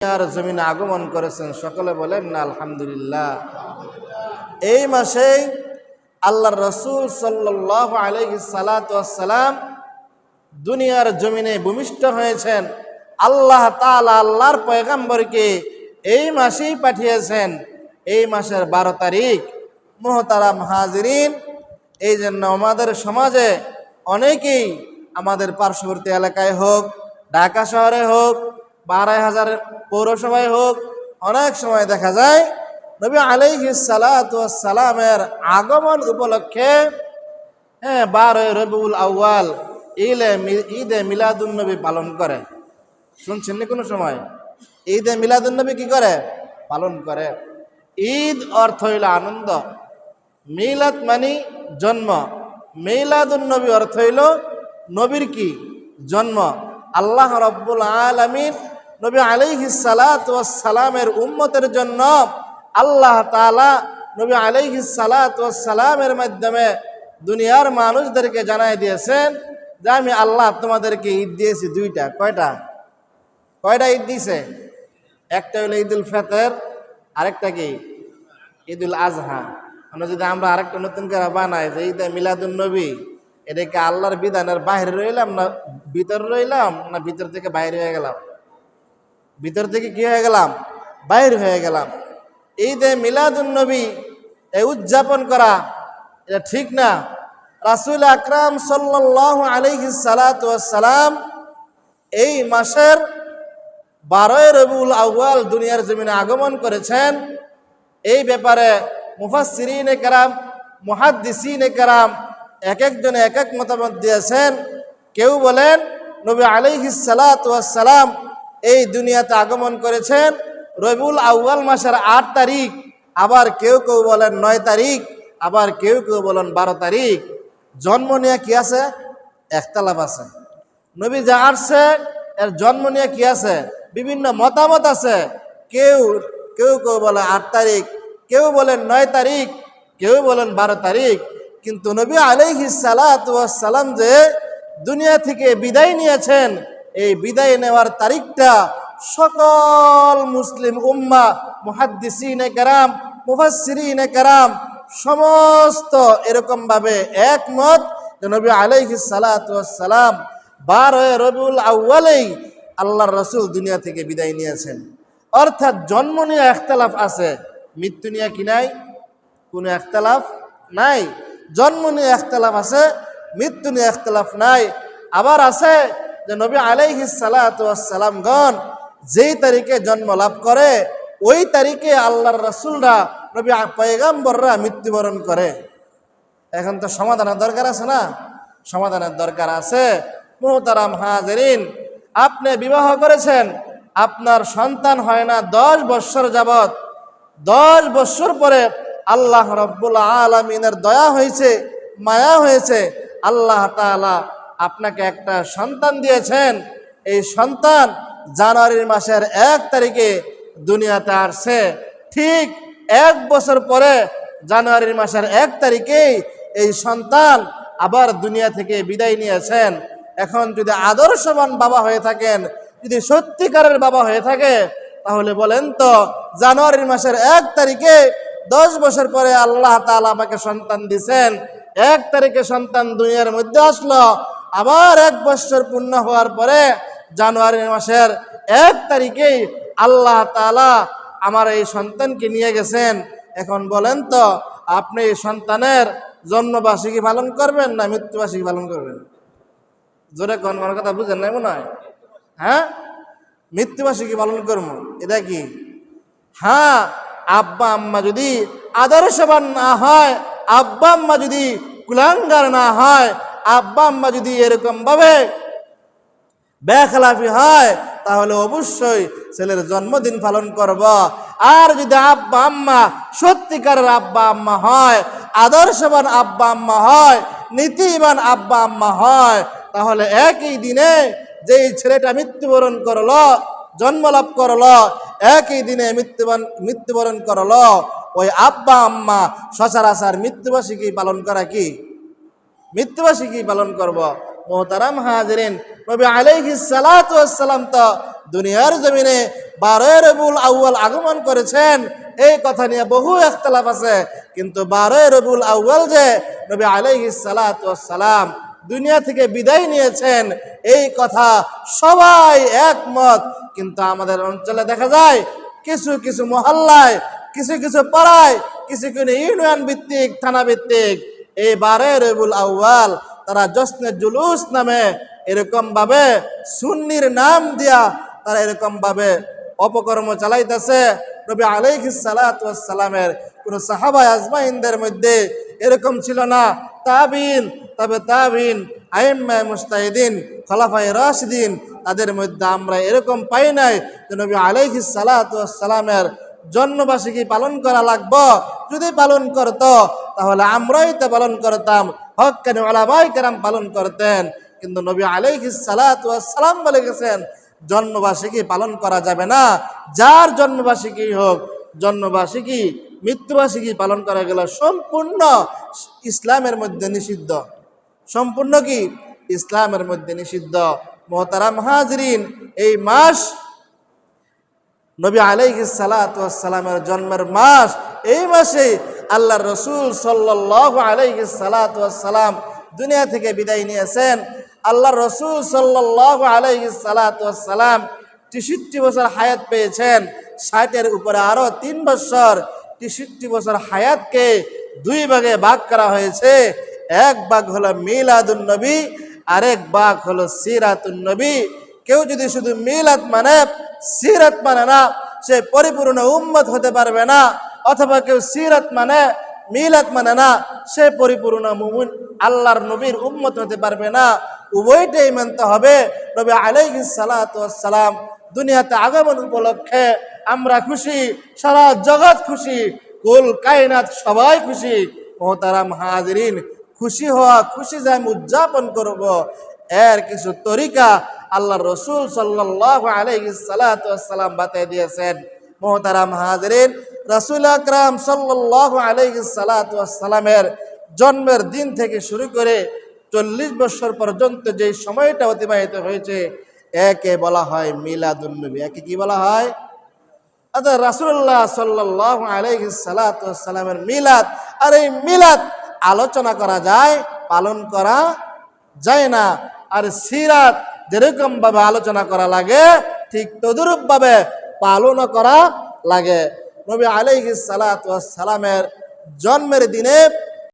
আর জমিনে আগমন করেছেন। সকলে বলেন, না, আলহামদুলিল্লাহ। এই মাসেই আল্লাহ রসুল সাল্লাহ আলহি সালাতাম দুনিয়ার জমিনে ভূমিষ্ঠ হয়েছেন। আল্লাহ তালা আল্লাহর পয়গাম্বরকে এই মাসেই পাঠিয়েছেন। এই মাসের বারো তারিখ। মোহতারাম হাজরিন, এই জন্য আমাদের সমাজে অনেকেই আমাদের পার্শ্ববর্তী এলাকায় হোক, ঢাকা শহরে হোক বারোই হাজার পৌরসভায় হোক, অনেক সময় দেখা যায় নবী সালামের আগমন উপলক্ষে হ্যাঁ বারোই রবিউল আউয়াল ঈদে মিলাদুন নবী পালন করে। শুনছেন নি কোনো সময়? ঈদে মিলাদুন নবী কি করে? পালন করে। ঈদ অর্থ হইল আনন্দ। মিলাদ মানি জন্ম। মিলাদুন নবী অর্থ হইল নবীর কি? জন্ম। আল্লাহ রব্বুল আলমিন নবী সালামের উম্মতের জন্য আল্লাহ তালা নবী সালামের মাধ্যমে দুনিয়ার মানুষদেরকে জানাই দিয়েছেন যে আমি আল্লাহ তোমাদেরকে ঈদ দিয়েছি দুইটা। কয়টা? কয়টা ঈদ দিছে? একটা হলো ঈদুল ফেতর, আরেকটা কি? ঈদুল আজহা আমরা যদি আমরা আরেকটা নতুন করে বানাই যে ঈদে মিলাদুল নবী এটাকে আল্লাহর বিধানের বাইরে রইলাম না ভিতর রইলাম না ভিতর থেকে বাইরে হয়ে গেলাম? ভিতর থেকে কি হয়ে গেলাম? বাইর হয়ে গেলাম। ঈদে মিলাদুল নবী এই উদযাপন করা, এটা ঠিক না? রাসুল আকরাম সাল্লাহ আলহি সালাম এই মাসের বারোই রবিউল আউয়াল দুনিয়ার জমিনে আগমন করেছেন। এই ব্যাপারে মুফাসিরিনে কারাম, মুহাদ্দিসিনে কারাম এক একজনে এক এক মতামত দিয়েছেন। কেউ বলেন, নবী আলাইহি সালাম এই দুনিয়াতে আগমন করেছেন রবিউল আউয়াল মাসের আট তারিখ, আবার কেউ কেউ বলেন নয় তারিখ, আবার কেউ কেউ বলেন বারো তারিখ। জন্ম নিয়ে কি আছে? একতালাপ আছে। নবী যা আসছে, এর জন্ম নিয়ে কি আছে? বিভিন্ন মতামত আছে। কেউ কেউ কেউ বলে আট তারিখ, কেউ বলেন নয় তারিখ, কেউ বলেন বারো তারিখ। কিন্তু নবী আলাইহি সালাম যে দুনিয়া থেকে বিদায় নিয়েছেন এই বিদায় নেওয়ার তারিখটা সকল মুসলিম উম্মা মুহাদ্দিসিনে কারাম মুফাসসিরিনে কারাম, সমস্ত এরকম ভাবে একমত নবী আলাইহি সালাম বারোয় রবিউল আউ্বালেই আল্লাহর রসুল দুনিয়া থেকে বিদায় নিয়েছেন। অর্থাৎ জন্ম নিয়ে একতলাফ আছে, মৃত্যু নিয়ে কি নাই? কোনো একতলাফ নাই। জন্ম নিয়ে একতলাফ আছে, মৃত্যু নিয়ে একতলাফ নাই। আবার আছে যে নবী আলাইহি সালামগণ যেই তারিখে জন্ম লাভ করে, ওই তারিখে আল্লাহর রসুলরা, নবী পয়গাম্বররা মৃত্যুবরণ করে। এখন তো সমাধানের দরকার আছে না? সমাধানের দরকার আছে। মোহতারাম হাজরিন, আপনি বিবাহ করেছেন, আপনার সন্তান হয় না দশ বৎসর যাবৎ। দশ বৎসর পরে আল্লাহ রব্বুল আলমিনের দয়া হয়েছে, মায়া হয়েছে, আল্লাহ তালা আপনাকে একটা সন্তান দিয়েছেন। এই সন্তান জানুয়ারির মাসের এক তারিখে দুনিয়াতে আসছে। ঠিক এক বছর পরে জানুয়ারির মাসের এক তারিখেই এই সন্তান আবার দুনিয়া থেকে বিদায় নিয়েছেন। এখন যদি আদর্শবান বাবা হয়ে থাকেন, যদি সত্যিকারের বাবা হয়ে থাকে, তাহলে বলেন তো, জানুয়ারির মাসের এক তারিখে দশ বছর পরে আল্লাহ তালা আমাকে সন্তান দিছেন। এক তারিখে সন্তান দুনিয়ার মধ্যে আসলো আবার এক বছর পূর্ণ হওয়ার পরে জানুয়ারি মাসের এক তারিখেই আল্লাহ তালা আমার এই সন্তানকে নিয়ে গেছেন। এখন বলেন তো, আপনি এই সন্তানের জন্মবার্ষিকী পালন করবেন না মৃত্যুবার্ষিকী পালন করবেন? জোরে কোন কথা বুঝেন নাই মনে হয়? হ্যাঁ? মৃত্যুবার্ষিকী পালন করব, এটা কি? হ্যাঁ আব্বা আম্মা যদি আদর্শবান না হয়, আব্বা আম্মা যদি কুলাঙ্গার না হয় আব্বা আম্মা যদি এরকম ভাবে বেখলাফি হয়, তাহলে অবশ্যই ছেলের জন্মদিন পালন করব। আর যদি আব্বা আম্মা সত্যিকারের আব্বা আম্মা হয়, আদর্শবান আব্বা আম্মা হয়, নীতিবান আব্বা আম্মা হয়, তাহলে একই দিনে যেই ছেলেটা মৃত্যুবরণ করল জন্ম লাভ করল, একই দিনে মৃত্যুবরণ মৃত্যুবরণ করল, ওই আব্বা আম্মা সচরাচর মৃত্যুবার্ষিকী পালন করা কি? মৃত্যুবার্ষিকী পালন করব। মোহতারাম হাজরিন। নবী আলাইহি সালাম তো দুনিয়ার জমিনে বারোই রবুল আউয়াল আগমন করেছেন। এই কথা নিয়ে বহু একতলাফ আছে। কিন্তু বারোই রবুল আউয়াল যে নবী আলাইহি সালাম দুনিয়া থেকে বিদায় নিয়েছেন, এই কথা সবাই একমত। কিন্তু আমাদের অঞ্চলে দেখা যায়, কিছু কিছু মহল্লায়, কিছু কিছু পাড়ায়, কিছু কিছু ইউনিয়ন ভিত্তিক, থানা ভিত্তিক এই বারে রবুল আউয়াল তারা জশ্নে জুলুস নামে এরকম ভাবে সুন্নির নাম দিয়া তারা এরকম ভাবে অপকর্ম চালাইতেছে। নবী আলাইহিস সালামের কোন সাহাবা আজমাইনদের মধ্যে এরকম ছিল না। তাবিন, তবে তাবিন, আইম্মা মুস্তাহিদিন খলাফাই রাশিদিন, তাদের মধ্যে আমরা এরকম পাই নাই যে নবী আলাইহিস সালামের জন্মবার্ষিকী পালন করা লাগবো। যদি পালন করত তাহলে আমরাই তো পালন করতাম। হক কেন আলামাই কেরাম পালন করতেন? কিন্তু নবী আলাইহিস সালাম বলে গেছেন, জন্মবার্ষিকী পালন করা যাবে না। যার জন্মবার্ষিকী হোক, জন্মবার্ষিকী, মৃত্যুবার্ষিকী পালন করা গেল সম্পূর্ণ ইসলামের মধ্যে নিষিদ্ধ। সম্পূর্ণ কি? ইসলামের মধ্যে নিষিদ্ধ। মহতারাম হাজরিন, এই মাস নবী আলাইহি সালামের জন্মের মাস, এই মাসে আল্লাহ রসুল সাল্লাহ আলাইহি সালাম দুনিয়া থেকে বিদায় নিয়েছেন। আল্লাহ রসুল সাল্লাহ আলাইহি সালাম তেষট্টি বছর হায়াত পেয়েছেন। ষাটের উপরে আরও তিন বছর তেষট্টি বছর হায়াতকে দুই ভাগে ভাগ করা হয়েছে। এক ভাগ হলো মিলাদুন নবী, আরেক বাঘ হলো সিরাতুন নবী। কেউ যদি শুধু মিলাদ মানে সিরাত মানে না, সে পরিপূর্ণ উম্মত হতে পারবে না। অথবা কেউ সিরাত মানে মিলাদ মানে না, সে পরিপূর্ণ মুমিন, আল্লাহর নবীর উম্মত হতে পারবে না। উভয়টাই মানতে হবে। নবী আলাইহিস সালাম দুনিয়াতে আগমন উপলক্ষে আমরা খুশি, সারা জগৎ খুশি, কুল কায়নাত সবাই খুশি। মোহতারাম হাজরিন, খুশি হওয়া, খুশি যে আমি উদযাপন করব। এর কিছু তরিকা আল্লাহ রসুল সাল্লাহ আলাইসালাম বাতাই দিয়েছেন। মোহতারাম হাজরিন রসুল আকরাম সাল্লাহ আলাইসালামের জন্মের দিন থেকে শুরু করে চল্লিশ বছর পর্যন্ত যে সময়টা অতিবাহিত হয়েছে, একে বলা হয় মিলাদুন্নবী একে কি বলা হয়? আচ্ছা রাসুল্লাহ সাল্লাহ আলাইহি সালামের মিলাদ। আর এই মিলাদ আলোচনা করা যায়, পালন করা যায় না। আর সিরাত যেরকম ভাবে আলোচনা করা লাগে, ঠিক তদুরূপ ভাবে পালনও করা লাগে। নবী আলাইহি সালামের জন্মের দিনে